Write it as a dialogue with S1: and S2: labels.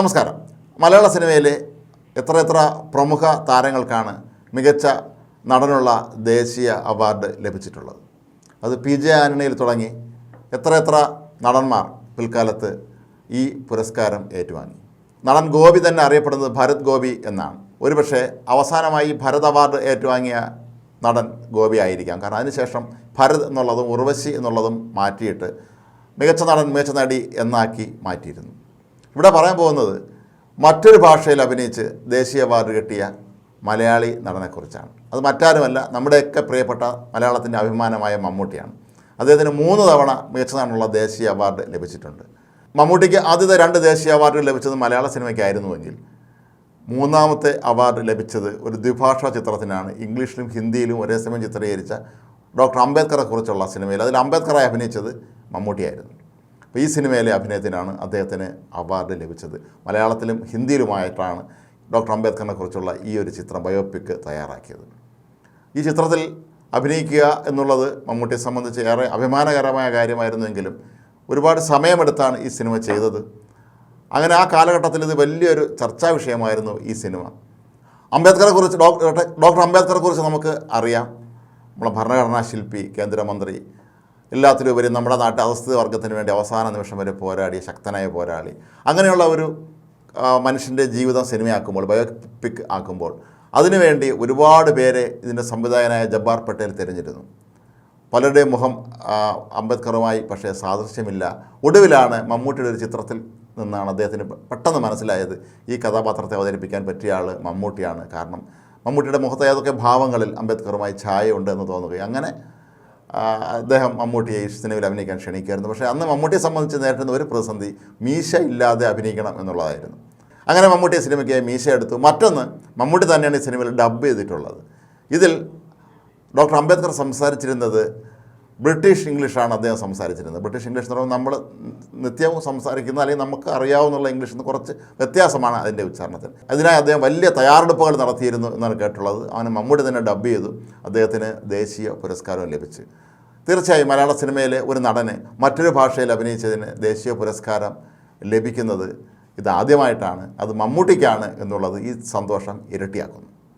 S1: നമസ്കാരം. മലയാള സിനിമയിലെ എത്ര എത്ര പ്രമുഖ താരങ്ങൾക്കാണ് മികച്ച നടനുള്ള ദേശീയ അവാർഡ് ലഭിച്ചിട്ടുള്ളത്? അത് പി ജെ ആന്റണിയിൽ തുടങ്ങി എത്ര എത്ര നടന്മാർ പിൽക്കാലത്ത് ഈ പുരസ്കാരം ഏറ്റുവാങ്ങി? നടൻ ഗോപി തന്നെ അറിയപ്പെടുന്നത് ഭരത് ഗോപി എന്നാണ്. ഒരുപക്ഷെ അവസാനമായി ഭരത് അവാർഡ് ഏറ്റുവാങ്ങിയ നടൻ ഗോപി ആയിരിക്കാം. കാരണം അതിനുശേഷം ഭരത് എന്നുള്ളതും ഉർവശി എന്നുള്ളതും മാറ്റിയിട്ട് മികച്ച നടൻ മികച്ച നടി എന്നാക്കി മാറ്റിയിരുന്നു. ഇവിടെ പറയാൻ പോകുന്നത് മറ്റൊരു ഭാഷയിൽ അഭിനയിച്ച് ദേശീയ അവാർഡ് കിട്ടിയ മലയാളി നടനെക്കുറിച്ചാണ്. അത് മറ്റാരുമല്ല നമ്മുടെയൊക്കെ പ്രിയപ്പെട്ട മലയാളത്തിന്റെ അഭിമാനമായ മമ്മൂട്ടിയാണ്. അദ്ദേഹത്തിന് മൂന്ന് തവണ മികച്ച നടനുള്ള ദേശീയ അവാർഡ് ലഭിച്ചിട്ടുണ്ട്. മമ്മൂട്ടിക്ക് ആദ്യത്തെ രണ്ട് ദേശീയ അവാർഡുകൾ ലഭിച്ചത് മലയാള സിനിമയ്ക്കായിരുന്നുവെങ്കിൽ മൂന്നാമത്തെ അവാർഡ് ലഭിച്ചത് ഒരു ദ്വിഭാഷാ ചിത്രത്തിനാണ്. ഇംഗ്ലീഷിലും ഹിന്ദിയിലും ഒരേ സമയം ചിത്രീകരിച്ച ഡോക്ടർ അംബേദ്കറെ കുറിച്ചുള്ള സിനിമയിൽ. അതിൽ അംബേദ്കറായി അഭിനയിച്ചത് മമ്മൂട്ടിയായിരുന്നു. അപ്പോൾ ഈ സിനിമയിലെ അഭിനയത്തിനാണ് അദ്ദേഹത്തിന് അവാർഡ് ലഭിച്ചത്. മലയാളത്തിലും ഹിന്ദിയിലുമായിട്ടാണ് ഡോക്ടർ അംബേദ്കറിനെ കുറിച്ചുള്ള ഈ ഒരു ചിത്രം ബയോപിക് തയ്യാറാക്കിയത്. ഈ ചിത്രത്തിൽ അഭിനയിക്കുക എന്നുള്ളത് മമ്മൂട്ടിയെ സംബന്ധിച്ച് ഏറെ അഭിമാനകരമായ കാര്യമായിരുന്നുവെങ്കിലും ഒരുപാട് സമയമെടുത്താണ് ഈ സിനിമ ചെയ്തത്. അങ്ങനെ ആ കാലഘട്ടത്തിൽ ഇത് വലിയൊരു ചർച്ചാ വിഷയമായിരുന്നു ഈ സിനിമ. അംബേദ്കറെ കുറിച്ച് ഡോക്ടർ ഡോക്ടർ അംബേദ്കറെ കുറിച്ച് നമുക്ക് അറിയാം. നമ്മളെ ഭരണഘടനാ ശില്പി കേന്ദ്രമന്ത്രി എല്ലാത്തിലുപരി നമ്മുടെ നാട്ടിൽ അധസ്ഥിത വർഗത്തിന് വേണ്ടി അവസാന നിമിഷം വരെ പോരാടിയ ശക്തനായ പോരാളി. അങ്ങനെയുള്ള ഒരു മനുഷ്യന്റെ ജീവിതം സിനിമയാക്കുമ്പോൾ ബയോപിക് ആക്കുമ്പോൾ അതിനുവേണ്ടി ഒരുപാട് പേരെ ഇതിന്റെ സംവിധായകനായ ജബ്ബാർ പട്ടേൽ തിരഞ്ഞിരുന്നു പലരുടെയും മുഖം അംബേദ്കറുമായി പക്ഷേ സാദൃശ്യമില്ല. ഒടുവിലാണ് മമ്മൂട്ടിയുടെ ഒരു ചിത്രത്തിൽ നിന്നാണ് അദ്ദേഹത്തിന് പെട്ടെന്ന് മനസ്സിലായത് ഈ കഥാപാത്രത്തെ അവതരിപ്പിക്കാൻ പറ്റിയ ആൾ മമ്മൂട്ടിയാണ്. കാരണം മമ്മൂട്ടിയുടെ മുഖത്തെ ഏതൊക്കെ ഭാവങ്ങളിൽ അംബേദ്കറുമായി ഛായ ഉണ്ട് എന്ന് തോന്നുകയും അങ്ങനെ അദ്ദേഹം മമ്മൂട്ടിയെ ഈ സിനിമയിൽ അഭിനയിക്കാൻ ക്ഷണിക്കുമായിരുന്നു പക്ഷേ അന്ന് മമ്മൂട്ടിയെ സംബന്ധിച്ച് നേരിടുന്ന ഒരു പ്രതിസന്ധി മീശ ഇല്ലാതെ അഭിനയിക്കണം എന്നുള്ളതായിരുന്നു. അങ്ങനെ മമ്മൂട്ടിയെ സിനിമയ്ക്ക് മീശ എടുത്തു. മറ്റൊന്ന് മമ്മൂട്ടി തന്നെയാണ് ഈ സിനിമയിൽ ഡബ് ചെയ്തിട്ടുള്ളത്. ഇതിൽ ഡോക്ടർ അംബേദ്കർ സംസാരിച്ചിരുന്നത് ബ്രിട്ടീഷ് ഇംഗ്ലീഷാണ് അദ്ദേഹം സംസാരിച്ചിരുന്നത്. ബ്രിട്ടീഷ് ഇംഗ്ലീഷ് എന്ന് പറയുമ്പോൾ നമ്മൾ നിത്യവും സംസാരിക്കുന്ന അല്ലെങ്കിൽ നമുക്ക് അറിയാവുന്നുള്ള ഇംഗ്ലീഷിൽ നിന്ന് കുറച്ച് വ്യത്യാസമാണ് അതിന്റെ ഉച്ചാരണത്തിൽ. അതിനായി അദ്ദേഹം വലിയ തയ്യാറെടുപ്പുകൾ നടത്തിയിരുന്നു എന്നാണ് കേട്ടുള്ളത്. അവന് മമ്മൂട്ടി തന്നെ ഡബ് ചെയ്തു. അദ്ദേഹത്തിന് ദേശീയ പുരസ്കാരവും ലഭിച്ചു. തീർച്ചയായും മലയാള സിനിമയിലെ ഒരു നടന് മറ്റൊരു ഭാഷയിൽ അഭിനയിച്ചതിന് ദേശീയ പുരസ്കാരം ലഭിക്കുന്നത് ഇതാദ്യമായിട്ടാണ്. അത് മമ്മൂട്ടിക്കാണ് എന്നുള്ളത് ഈ സന്തോഷം ഇരട്ടിയാക്കുന്നു.